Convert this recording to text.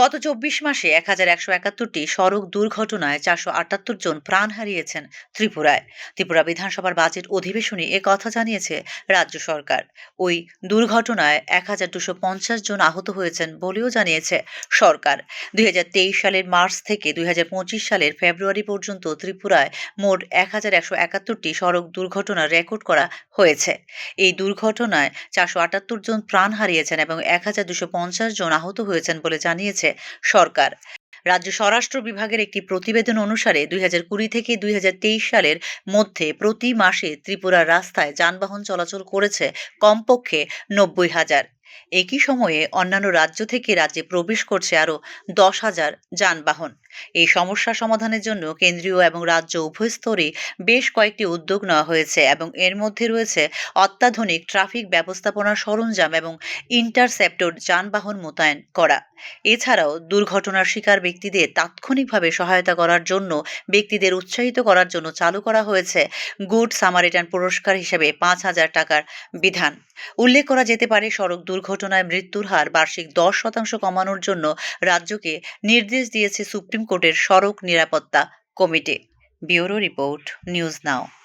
গত চব্বিশ মাসে এক হাজার একশো একাত্তরটি সড়ক দুর্ঘটনায় চারশো আটাত্তর জন প্রাণ হারিয়েছেন ত্রিপুরায়। ত্রিপুরা বিধানসভার বাজেট অধিবেশনে এ কথা জানিয়েছে রাজ্য সরকার। ওই দুর্ঘটনায় এক হাজার দুশো পঞ্চাশ জন আহত হয়েছেন বলেও জানিয়েছে সরকার। দুই হাজার তেইশ সালের মার্চ থেকে দুই হাজার পঁচিশ সালের ফেব্রুয়ারি পর্যন্ত ত্রিপুরায় মোট এক হাজার একশো একাত্তরটি সড়ক দুর্ঘটনা রেকর্ড করা হয়েছে। এই দুর্ঘটনায় চারশো আটাত্তর জন প্রাণ হারিয়েছেন এবং এক হাজার দুশো পঞ্চাশ জন আহত হয়েছেন বলে জানিয়েছে সরকার। রাজ্য স্বরাষ্ট্র বিভাগের একটি প্রতিবেদন অনুসারে দুই হাজার কুড়ি থেকে দুই হাজার তেইশ সালের মধ্যে প্রতি মাসে ত্রিপুরার রাস্তায় যানবাহন চলাচল করেছে কমপক্ষে নব্বই হাজার। একই সময়ে অন্যান্য রাজ্য থেকে রাজ্যে প্রবেশ করছে আরও দশ হাজার যানবাহন। এই সমস্যা সমাধানের জন্য কেন্দ্রীয় এবং রাজ্য উভয় স্তরে বেশ কয়েকটি উদ্যোগ নেওয়া হয়েছে এবং এর মধ্যে রয়েছে অত্যাধুনিক ট্রাফিক ব্যবস্থাপনা সরঞ্জাম এবং ইন্টারসেপ্টর যানবাহন মোতায়েন করা। এছাড়াও দুর্ঘটনার শিকার ব্যক্তিদের তাৎক্ষণিকভাবে সহায়তা করার জন্য ব্যক্তিদের উৎসাহিত করার জন্য চালু করা হয়েছে গুড সামারিটান পুরস্কার হিসেবে পাঁচ হাজার টাকার বিধান। উল্লেখ করা যেতে পারে সড়ক দুর্ঘটনায় মৃত্যুর হার বার্ষিক দশ শতাংশ কমানোর জন্য রাজ্যকে নির্দেশ দিয়েছে সুপ্রিম কোর্টের সড়ক নিরাপত্তা committee. Bureau report, news now.